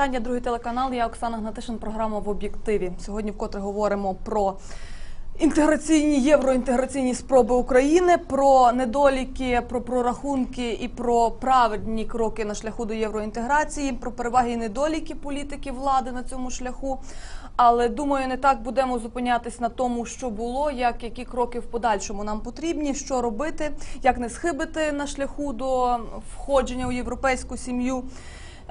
Вітання, другий телеканал. Я Оксана Гнатишин, програма в об'єктиві. Сьогодні вкотре говоримо про інтеграційні євроінтеграційні спроби України, про недоліки, про прорахунки і про праведні кроки на шляху до євроінтеграції, про переваги і недоліки політики влади на цьому шляху. Але думаю, не так будемо зупинятись на тому, що було, як які кроки в подальшому нам потрібні, що робити, як не схибити на шляху до входження у європейську сім'ю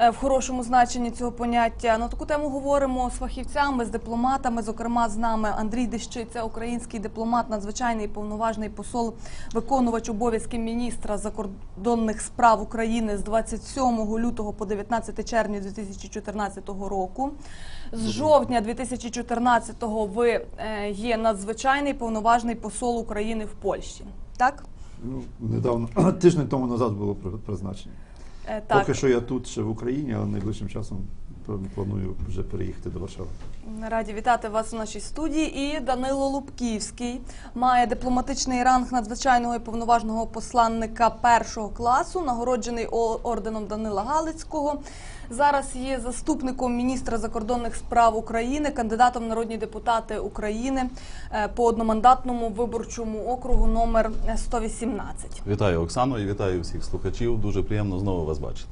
в хорошому значенні цього поняття. На таку тему говоримо з фахівцями, з дипломатами. Зокрема, з нами Андрій Дещиця, український дипломат, надзвичайний повноважний посол, виконувач обов'язків міністра закордонних справ України з 27 лютого по 19 червня 2014 року. З жовтня 2014-го ви е, є надзвичайний повноважний посол України в Польщі. Так? Ну, недавно, тиждень тому назад було при- призначення. Е, так. Поки що я тут ще в Україні, але найближчим часом пл- планую вже переїхати до Варшави. Раді вітати вас у нашій студії. І Данило Лубківський має дипломатичний ранг надзвичайного і повноважного посланника першого класу, нагороджений орденом Данила Галицького. Зараз є заступником міністра закордонних справ України, кандидатом в народні депутати України е, по одномандатному виборчому округу номер 118. Вітаю Оксано і вітаю всіх слухачів. Дуже приємно знову вас бачити.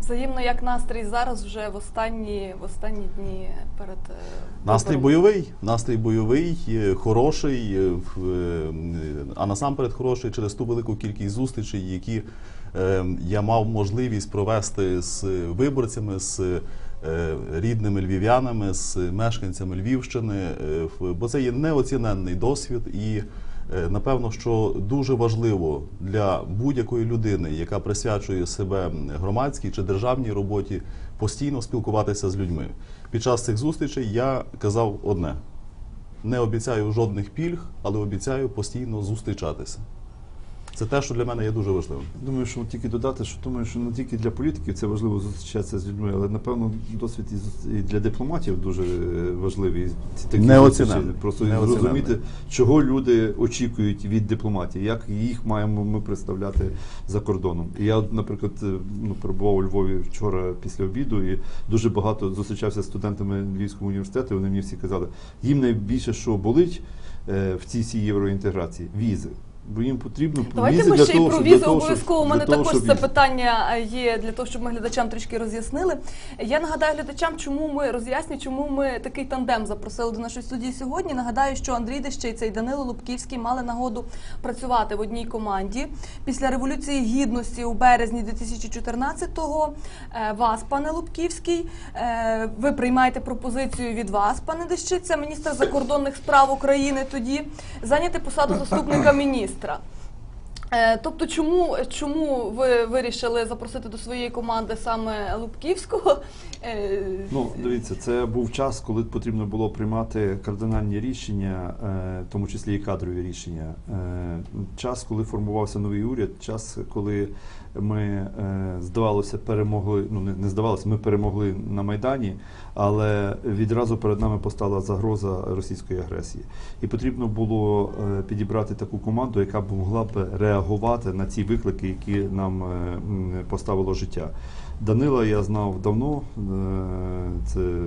Взаємно як настрій зараз вже в останні в останні дні перед е, Настрій бойовий, настрій бойовий, хороший, е, а насамперед хороший через ту велику кількість зустрічей, які е, я мав можливість провести з виборцями, з е, рідними львів'янами, з мешканцями Львівщини, е, бо це є неоціненний досвід і. Е, Напевно, що дуже важливо для будь-якої людини, яка присвячує себе громадській чи державній роботі, постійно спілкуватися з людьми. Під час цих зустрічей я казав одне: не обіцяю жодних пільг, але обіцяю постійно зустрічатися. Це те, що для мене є дуже важливим. Думаю, що тільки додати, що думаю, що не тільки для політиків це важливо зустрічатися з людьми, але напевно досвід і для дипломатів дуже е, важливий. Такі Неоціненний. Просто Неоціненний. зрозуміти, чого люди очікують від дипломатії, як їх маємо ми представляти за кордоном. І я, наприклад, е, ну, перебував у Львові вчора після обіду, і дуже багато зустрічався з студентами Львівського університету. і Вони мені всі казали, їм найбільше що болить е, в цій всій євроінтеграції візи. Бо їм потрібно Давайте ми ще й про щоб- обов'язково. У мене того, також це питання е, є для того, щоб ми глядачам трішки роз'яснили. Я нагадаю глядачам, чому ми роз'ясню, чому ми такий тандем запросили до нашої студії сьогодні. Нагадаю, що Андрій Дещиця і Данило Лубківський мали нагоду працювати в одній команді. Після революції гідності у березні 2014-го е, вас, пане Лубківський, е, ви приймаєте пропозицію від вас, пане Дещиця, міністра закордонних справ України тоді зайняти посаду заступника міністра. Е, Тобто, чому, чому ви вирішили запросити до своєї команди саме Лубківського? Е, Ну, дивіться, це був час, коли потрібно було приймати кардинальні рішення, е, в тому числі і кадрові рішення. Е, Час, коли формувався новий уряд, час, коли ми, е, здавалося, перемогли. Ну, не- здавалося, ми перемогли на Майдані, але відразу перед нами постала загроза російської агресії. І потрібно було е, підібрати таку команду, яка б могла б реагувати на ці виклики, які нам е, поставило життя. Данила я знав давно. е, Це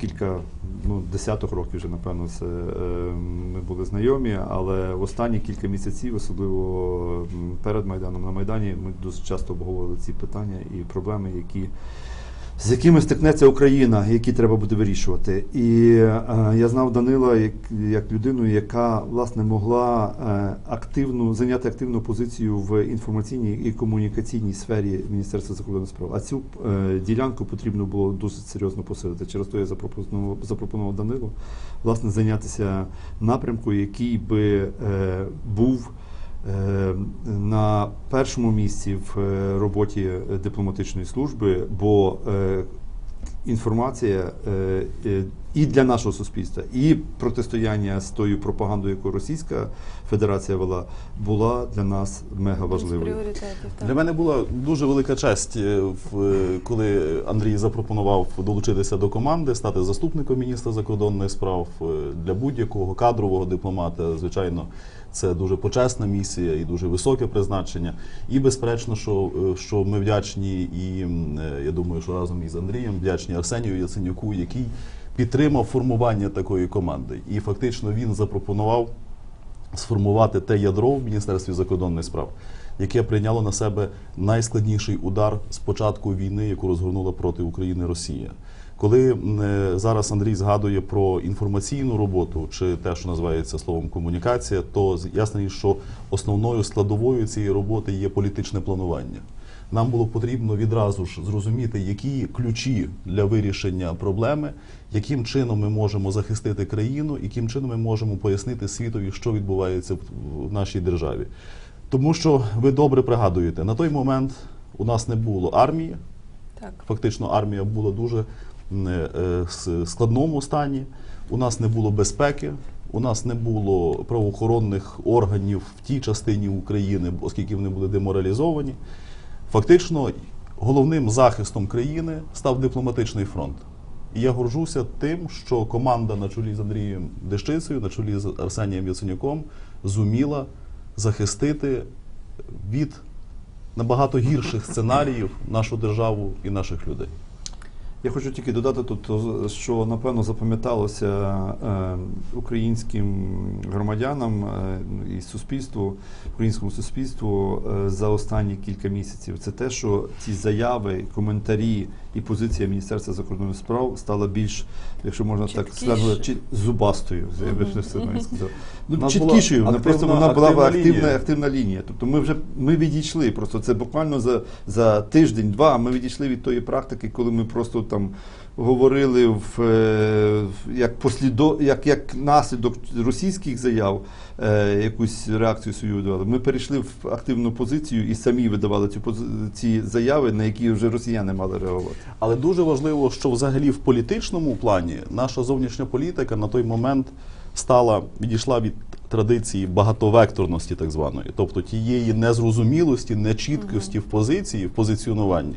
кілька, ну, десяток років вже, напевно, це, е, ми були знайомі, але в останні кілька місяців, особливо перед Майданом на Майдані, ми дуже часто обговорювали ці питання і проблеми, які. З якими стикнеться Україна, які треба буде вирішувати. І е, я знав Данила як, як людину, яка власне могла е, активну зайняти активну позицію в інформаційній і комунікаційній сфері Міністерства закордонних справ. А цю е, ділянку потрібно було досить серйозно посилити. Через то я запропонував, запропонував Данилу власне зайнятися напрямку, який би е, був. Е, На першому місці в е, роботі е, дипломатичної служби, бо інформація і для нашого суспільства, і протистояння з тою пропагандою, яку Російська Федерація вела, була для нас мега важливою. Для мене була дуже велика честь, в- коли Андрій запропонував долучитися до команди, стати заступником міністра закордонних справ для будь-якого кадрового дипломата. Звичайно, Це дуже почесна місія і дуже високе призначення. І безперечно, що, е, що ми вдячні, і е, я думаю, що разом із Андрієм вдячні Арсенію Яценюку, який підтримав формування такої команди. І фактично він запропонував сформувати те ядро в Міністерстві закордонних справ, яке прийняло на себе найскладніший удар з початку війни, яку розгорнула проти України Росія. Коли е, зараз Андрій згадує про інформаційну роботу чи те, що називається словом комунікація, то ясно, що основною складовою цієї роботи є політичне планування. Нам було потрібно відразу ж зрозуміти, які ключі для вирішення проблеми, яким чином ми можемо захистити країну, яким чином ми можемо пояснити світові, що відбувається в- нашій державі. Тому що ви добре пригадуєте, на той момент у нас не було армії, Так. Фактично, армія була дуже складному стані. У нас не було безпеки, у нас не було правоохоронних органів в тій частині України, оскільки вони були деморалізовані. Фактично, головним захистом країни став дипломатичний фронт. І я горжуся тим, що команда на чолі з Андрієм Дещицею, на чолі з Арсенієм Яценюком зуміла захистити від набагато гірших сценаріїв нашу державу і наших людей. Я хочу тільки додати тут, що напевно запам'яталося е, українським громадянам е, і суспільству, українському суспільству е, за останні кілька місяців. Це те, що ці заяви, коментарі і позиція Міністерства закордонних справ стала більш, якщо можна так Чіткіше. сказати, чи- зубастою. Я би все навіть сказав. Ну, чіткішою, була вона просто вона була активна активна, лінія. активна лінія. Тобто ми вже ми відійшли. Просто це буквально за, за тиждень-два. Ми відійшли від тої практики, коли ми просто там говорили в, е, як послідо, як, як наслідок російських заяв, е, якусь реакцію свою видавали. Ми перейшли в активну позицію і самі видавали пози- ці заяви, на які вже росіяни мали реагувати. Але дуже важливо, що взагалі в політичному плані наша зовнішня політика на той момент стала відійшла від традиції багатовекторності, так званої, тобто тієї незрозумілості, нечіткості в позиції, в позиціонуванні.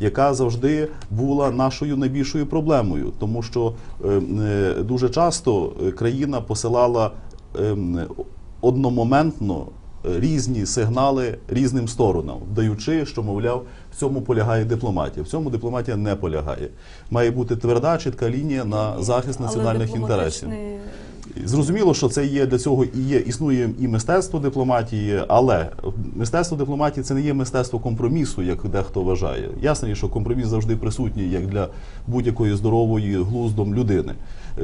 Яка завжди була нашою найбільшою проблемою, тому що е, е, дуже часто е, країна посилала одномоментно різні сигнали різним сторонам, даючи, що мовляв, в цьому полягає дипломатія. В цьому дипломатія не полягає. Має бути тверда, чітка лінія на захист Але національних інтересів. Зрозуміло, що це є для цього і є існує і мистецтво дипломатії, але мистецтво дипломатії це не є мистецтво компромісу, як дехто вважає. Ясно, що компроміс завжди присутній як для будь-якої здорової глуздом людини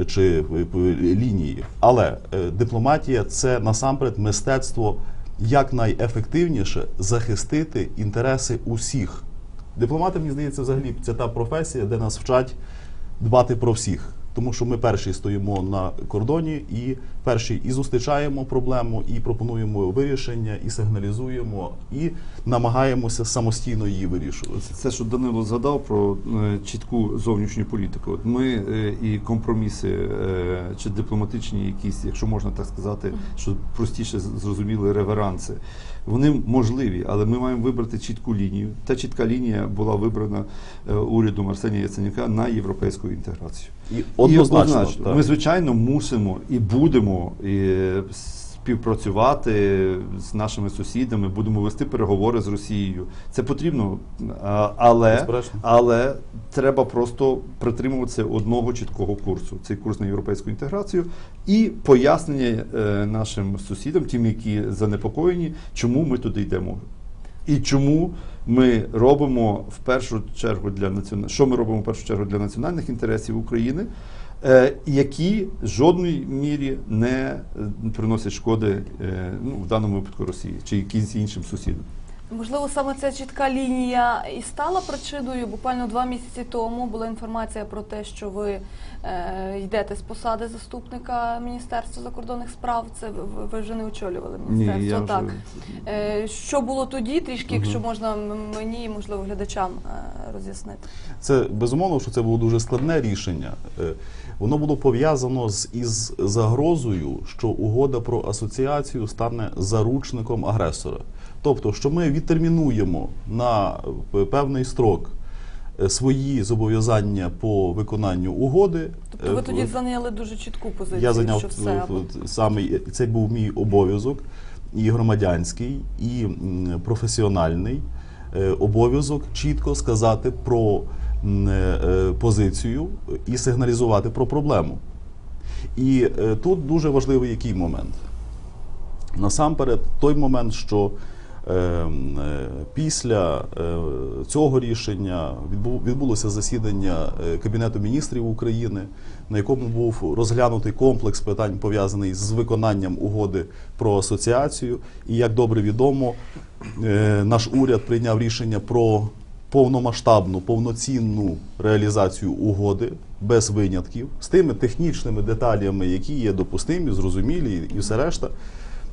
чи е, лінії. Але е, дипломатія це насамперед мистецтво якнайефективніше захистити інтереси усіх. Дипломати, мені здається, взагалі це та професія, де нас вчать дбати про всіх. Тому що ми перші стоїмо на кордоні і перші і зустрічаємо проблему, і пропонуємо вирішення, і сигналізуємо, і намагаємося самостійно її вирішувати. Це, що Данило згадав про е, чітку зовнішню політику. От ми е, і компроміси е, чи дипломатичні якісь, якщо можна так сказати, що простіше зрозуміли реверанси. Вони можливі, але ми маємо вибрати чітку лінію. Та чітка лінія була вибрана е, урядом Арсенія Яценюка на європейську інтеграцію. І однозначно, І однозначно. ми звичайно мусимо і будемо і, співпрацювати з нашими сусідами, будемо вести переговори з Росією. Це потрібно, але, але треба просто притримуватися одного чіткого курсу. Цей курс на європейську інтеграцію і пояснення е, нашим сусідам, тим, які занепокоєні, чому ми туди йдемо. І чому ми робимо в першу чергу для національних, що ми робимо в першу чергу для національних інтересів України, які в жодної мірі не е, приносять шкоди е, ну, в даному випадку Росії чи якимсь іншим сусідам. Можливо, саме ця чітка лінія і стала причиною. Буквально два місяці тому була інформація про те, що ви е, йдете з посади заступника Міністерства закордонних справ. Це ви, вже не очолювали міністерство. я вже- так. Е, що було тоді, трішки, якщо можна мені можливо глядачам е, роз'яснити. Це безумовно, що це було дуже складне рішення. Е, Воно було пов'язано з із загрозою, що угода про асоціацію стане заручником агресора. Тобто, що ми відтермінуємо на е, певний строк е, свої зобов'язання по виконанню угоди. Тобто ви Е, тоді зайняли дуже чітку позицію, я зайняв що все або в- в- саме це був мій обов'язок і громадянський, і професіональний обов'язок чітко сказати про позицію і сигналізувати про проблему. І тут дуже важливий який момент. Насамперед, той момент, що після е, цього рішення відбулося засідання е, Кабінету міністрів України, на якому був розглянутий комплекс питань, пов'язаний з виконанням угоди про асоціацію. І як добре відомо, е, наш уряд прийняв рішення про повномасштабну, повноцінну реалізацію угоди без винятків з тими технічними деталями, які є допустимі, зрозумілі і все решта.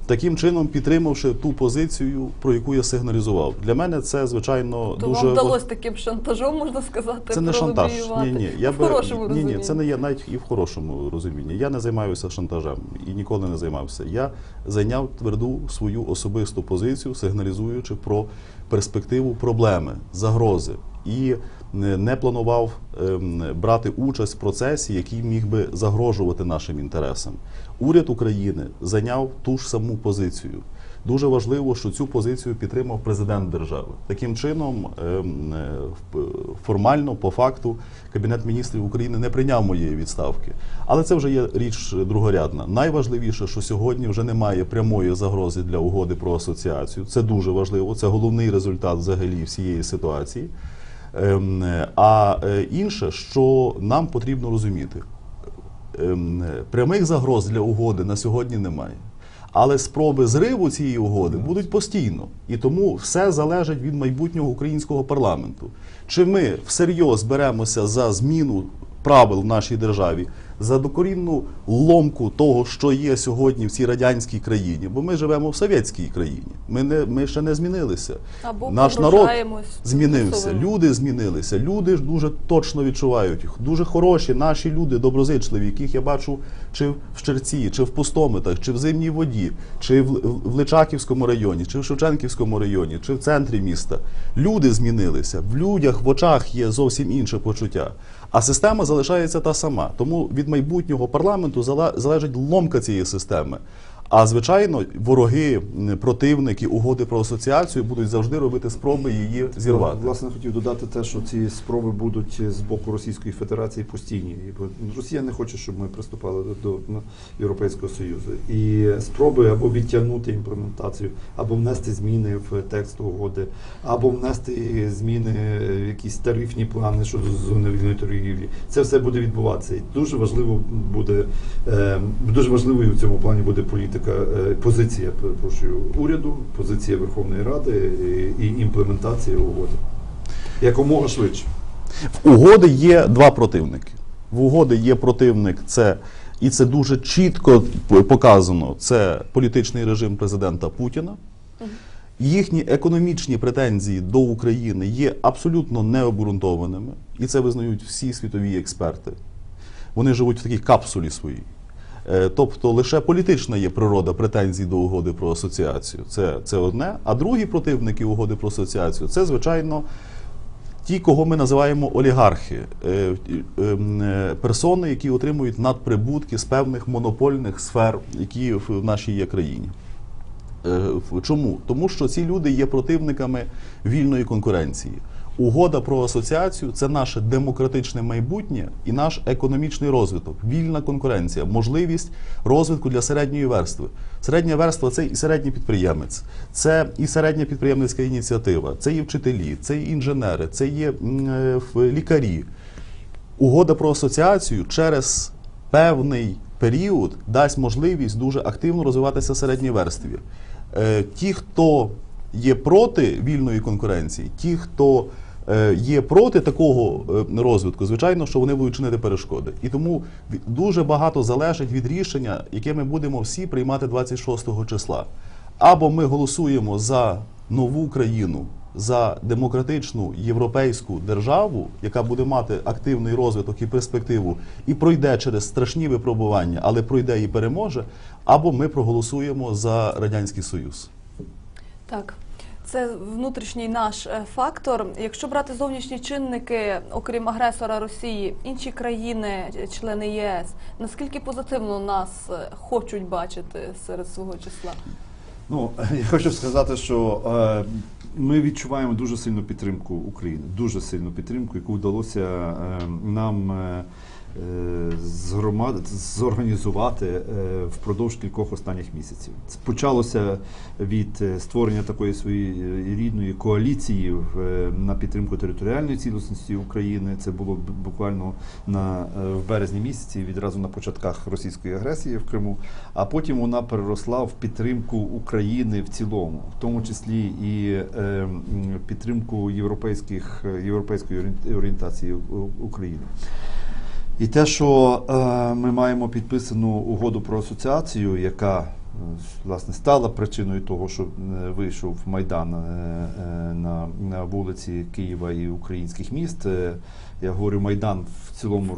Таким чином, підтримавши ту позицію, про яку я сигналізував. Для мене це звичайно то дуже вам вдалося таким шантажом, можна сказати, це не шантаж. Ні, ні, я в би хорошому ні, ні, це не є навіть і в хорошому розумінні. Я не займаюся шантажем і ніколи не займався. Я зайняв тверду свою особисту позицію, сигналізуючи про перспективу проблеми, загрози. І не планував ем, брати участь в процесі, який міг би загрожувати нашим інтересам. Уряд України зайняв ту ж саму позицію. Дуже важливо, що цю позицію підтримав президент держави. Таким чином, ем, е, формально, по факту, Кабінет міністрів України не прийняв моєї відставки. Але це вже є річ другорядна. Найважливіше, що сьогодні вже немає прямої загрози для угоди про асоціацію. Це дуже важливо. Це головний результат взагалі всієї ситуації. Ем, А е, інше, що нам потрібно розуміти, ем, прямих загроз для угоди на сьогодні немає. Але спроби зриву цієї угоди будуть постійно. І тому все залежить від майбутнього українського парламенту. Чи ми всерйоз беремося за зміну правил в нашій державі, за докорінну ломку того, що є сьогодні в цій радянській країні, бо ми живемо в совєтській країні. Ми, не, ми ще не змінилися. Або Наш народ змінився. Люди змінилися. Люди ж дуже точно відчувають. Дуже хороші наші люди, доброзичливі, яких я бачу чи в Щерці, чи в Пустомитах, чи в Зимній воді, чи в, в Личаківському районі, чи в Шевченківському районі, чи в центрі міста. Люди змінилися. В людях, в очах є зовсім інше почуття. А система залишається та сама. Тому від майбутнього парламенту залежить ломка цієї системи. А звичайно, вороги, противники угоди про асоціацію будуть завжди робити спроби її зірвати. Власне, хотів додати те, що ці спроби будуть з боку Російської Федерації постійні. Росія не хоче, щоб ми приступали до, ну, Європейського Союзу. І спроби або відтягнути імплементацію, або внести зміни в текст угоди, або внести зміни в якісь тарифні плани щодо зони вільної торгівлі. Це все буде відбуватися. І дуже важливо буде е, дуже важливою в цьому плані буде політика, е, позиція перепрошую, уряду, позиція Верховної Ради і, і імплементація угоди. Якомога швидше. В угоди є два противники. В угоди є противник, це і це дуже чітко показано. Це політичний режим президента Путіна. Їхні економічні претензії до України є абсолютно необґрунтованими, і це визнають всі світові експерти. Вони живуть в такій капсулі своїй. Е, Тобто лише політична є природа претензій до угоди про асоціацію. Це, це одне. А другі противники угоди про асоціацію це, звичайно, ті, кого ми називаємо олігархи, е, е, персони, які отримують надприбутки з певних монопольних сфер, які в нашій є країні. Чому? Тому що ці люди є противниками вільної конкуренції. Угода про асоціацію це наше демократичне майбутнє і наш економічний розвиток, вільна конкуренція, можливість розвитку для середньої верстви. Середня верства це і середній підприємець, це і середня підприємницька ініціатива, це і вчителі, це і інженери, це є е, лікарі. Угода про асоціацію через певний період дасть можливість дуже активно розвиватися середній верстві. Е, Ті, хто є проти вільної конкуренції, ті, хто е, є проти такого е, розвитку, звичайно, що вони будуть чинити перешкоди. І тому дуже багато залежить від рішення, яке ми будемо всі приймати 26 числа. Або ми голосуємо за нову країну, за демократичну європейську державу, яка буде мати активний розвиток і перспективу, і пройде через страшні випробування, але пройде і переможе, або ми проголосуємо за радянський союз. Так. Це внутрішній наш е, фактор. Якщо брати зовнішні чинники, окрім агресора Росії, інші країни, е, члени ЄС, наскільки позитивно нас е, хочуть бачити серед свого числа? Ну, я хочу сказати, що ми відчуваємо дуже сильну підтримку України, дуже сильну підтримку, яку вдалося нам е, е, зорганізувати е, впродовж кількох останніх місяців. Почалося від е, створення такої своєї рідної коаліції на підтримку територіальної цілісності України. Це було буквально на в березні місяці, відразу на початках російської агресії в Криму. А потім вона переросла в підтримку України в цілому, в тому числі і підтримку європейських європейської орієн- орієнтації України. І те, що е, ми маємо підписану угоду про асоціацію, яка е, власне стала причиною того, що е, вийшов Майдан на вулиці Києва і українських міст. Я говорю Майдан в цілому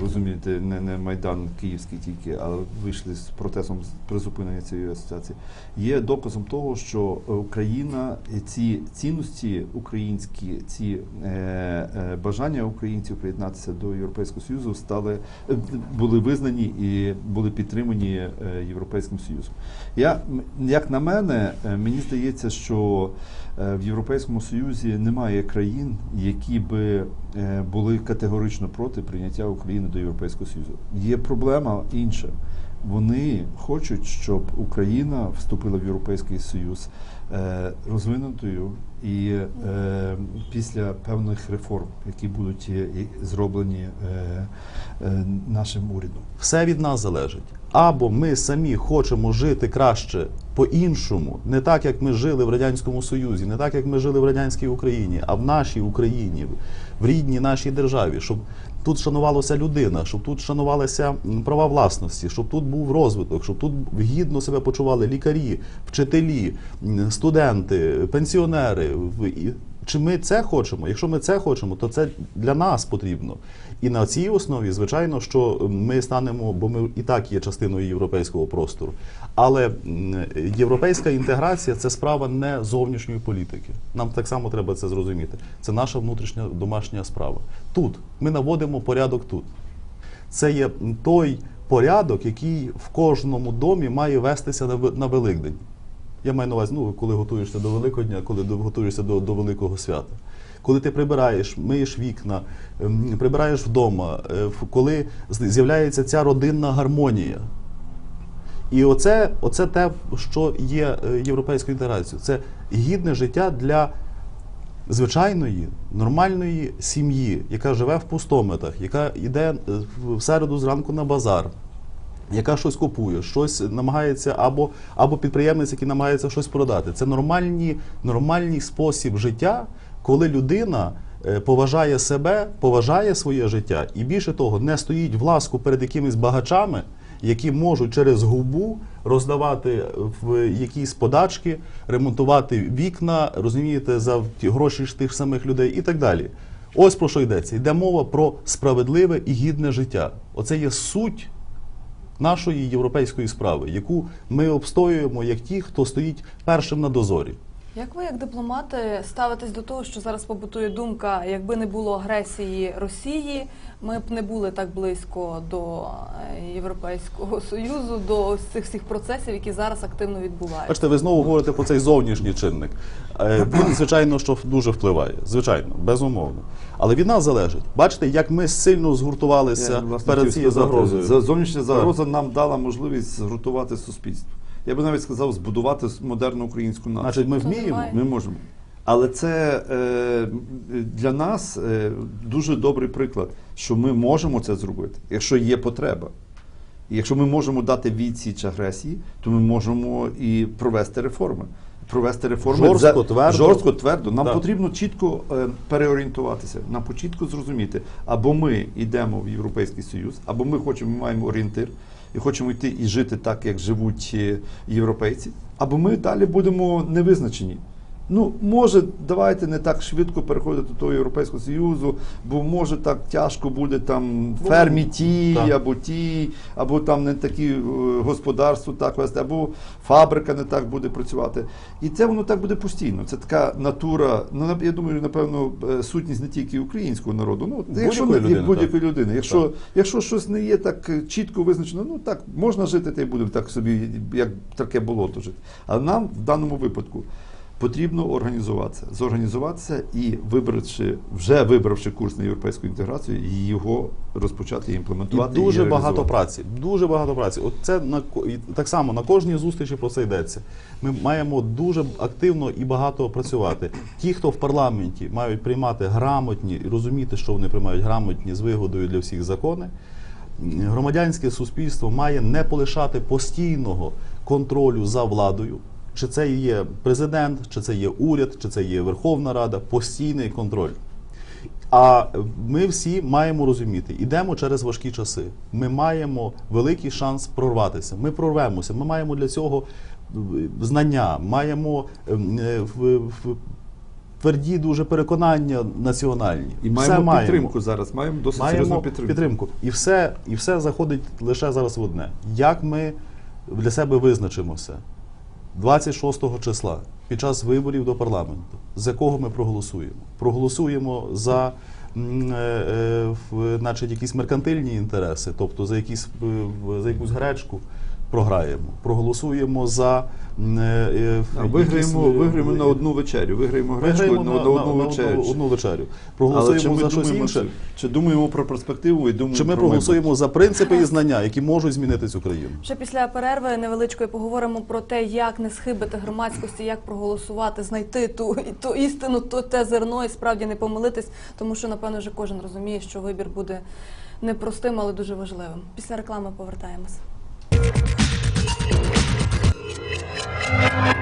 розумієте, не, не Майдан Київський тільки, а вийшли з протестом з призупинення цієї асоціації. Є доказом того, що Україна ці цінності українські, ці е, е, бажання українців приєднатися до Європейського Союзу стали е, були визнані і були підтримані е, Європейським Союзом. Я як на мене, е, мені здається, що в Європейському Союзі немає країн, які би е, були категорично проти прийняття України до Європейського Союзу. Є проблема інша. Вони хочуть, щоб Україна вступила в Європейський Союз е, розвинутою і е, після певних реформ, які будуть е, зроблені нашим урядом. Все від нас залежить. Або ми самі хочемо жити краще по-іншому, не так, як ми жили в Радянському Союзі, не так, як ми жили в радянській Україні, а в нашій Україні, в рідній нашій державі, щоб тут шанувалася людина, щоб тут шанувалися права власності, щоб тут був розвиток, щоб тут гідно себе почували лікарі, вчителі, студенти, пенсіонери. Чи ми це хочемо? Якщо ми це хочемо, то це для нас потрібно. І на цій основі, звичайно, що ми станемо, бо ми і так є частиною європейського простору. Але європейська інтеграція це справа не зовнішньої політики. Нам так само треба це зрозуміти. Це наша внутрішня домашня справа. Тут ми наводимо порядок тут. Це є той порядок, який в кожному домі має вестися на Великдень. Я маю на увазі, ну, коли готуєшся до Великодня, коли готуєшся до, до Великого свята. Коли ти прибираєш, миєш вікна, ем, прибираєш вдома, е, коли з'являється ця родинна гармонія. І оце, оце те, що є е, європейською інтеграцією. Це гідне життя для звичайної, нормальної сім'ї, яка живе в пустометах, яка йде е, в середу зранку на базар, яка щось купує, щось намагається, або, або підприємець, який намагається щось продати. Це нормальні, нормальний спосіб життя, коли людина е, поважає себе, поважає своє життя, і більше того, не стоїть в ласку перед якимись багачами, які можуть через губу роздавати в якісь подачки, ремонтувати вікна, розумієте, за ті гроші тих самих людей і так далі. Ось про що йдеться. Йде мова про справедливе і гідне життя. Оце є суть нашої європейської справи, яку ми обстоюємо як ті, хто стоїть першим на дозорі. Як ви, як дипломати, ставитесь до того, що зараз побутує думка, якби не було агресії Росії, ми б не були так близько до е, Європейського Союзу, до ось цих всіх процесів, які зараз активно відбуваються? Бачите, ви знову говорите про цей зовнішній чинник. Е, Він, звичайно, що дуже впливає. Звичайно, безумовно. Але від нас залежить. Бачите, як ми сильно згуртувалися Я, власне, перед цією загрозою. за- Зовнішня загроза нам дала можливість згуртувати суспільство. Я би навіть сказав, збудувати модерну українську націю. Значить, ми вміємо. Ми можемо. Але це е, для нас е, дуже добрий приклад, що ми можемо це зробити, якщо є потреба. І якщо ми можемо дати відсіч агресії, то ми можемо і провести реформи. Провести реформи Жорстко, за- твердо. жорстко, твердо. Нам Так. потрібно чітко е, переорієнтуватися. Нам чітко зрозуміти, або ми йдемо в Європейський Союз, або ми хочемо, ми маємо орієнтир і хочемо йти і жити так, як живуть е, європейці, або ми далі будемо невизначені. Ну, може, давайте не так швидко переходити до того Європейського Союзу, бо може так тяжко буде там фермі ті, або ті, або там не такі е, господарство так вести, або фабрика не так буде працювати. І це воно так буде постійно. Це така натура. Ну я думаю, напевно, е, сутність не тільки українського народу. Ну, якщо Будь-якої не- людини, будь-якої так. людини. Якщо, Так. якщо щось не є так чітко визначено, ну так можна жити, та й будемо так собі, як таке болото жити. А нам в даному випадку. Потрібно організуватися, зорганізуватися і вибравши, вже вибравши курс на європейську інтеграцію, його розпочати І імплементувати. дуже багато праці. Дуже багато праці. От це на так само на кожній зустрічі про це йдеться. Ми маємо дуже активно і багато працювати. Ті, хто в парламенті мають приймати грамотні і розуміти, що вони приймають грамотні з вигодою для всіх закони. Громадянське суспільство має не полишати постійного контролю за владою. Чи це є президент, чи це є уряд, чи це є Верховна Рада, постійний контроль. А ми всі маємо розуміти, ідемо через важкі часи. Ми маємо великий шанс прорватися. Ми прорвемося. Ми маємо для цього е, знання, маємо е, в- тверді дуже переконання національні. І Все маємо підтримку зараз, маємо досить серйозну підтримку. підтримку. І все, і все заходить лише зараз в одне. Як ми для себе визначимося 26 числа під час виборів до парламенту, за кого ми проголосуємо? Проголосуємо за. е, е, значить, якісь меркантильні інтереси, тобто за якісь е, за якусь гречку програємо. Проголосуємо за е, е, А якісь, виграємо, е, виграємо на одну вечерю, виграємо гречку виграємо на, на одну вечерю. одну, одну вечерю. Але чи Проголосуємо ми за щось інше. чи, думаємо про перспективу і думаємо Чи ми про проголосуємо за принципи і знання, які можуть змінити цю країну? Ще після перерви невеличкої поговоримо про те, як не схибити громадськості, як проголосувати, знайти ту, ту істину, то те зерно і справді не помилитись, тому що напевно вже кожен розуміє, що вибір буде непростим, але дуже важливим. Після реклами повертаємось. Thank you.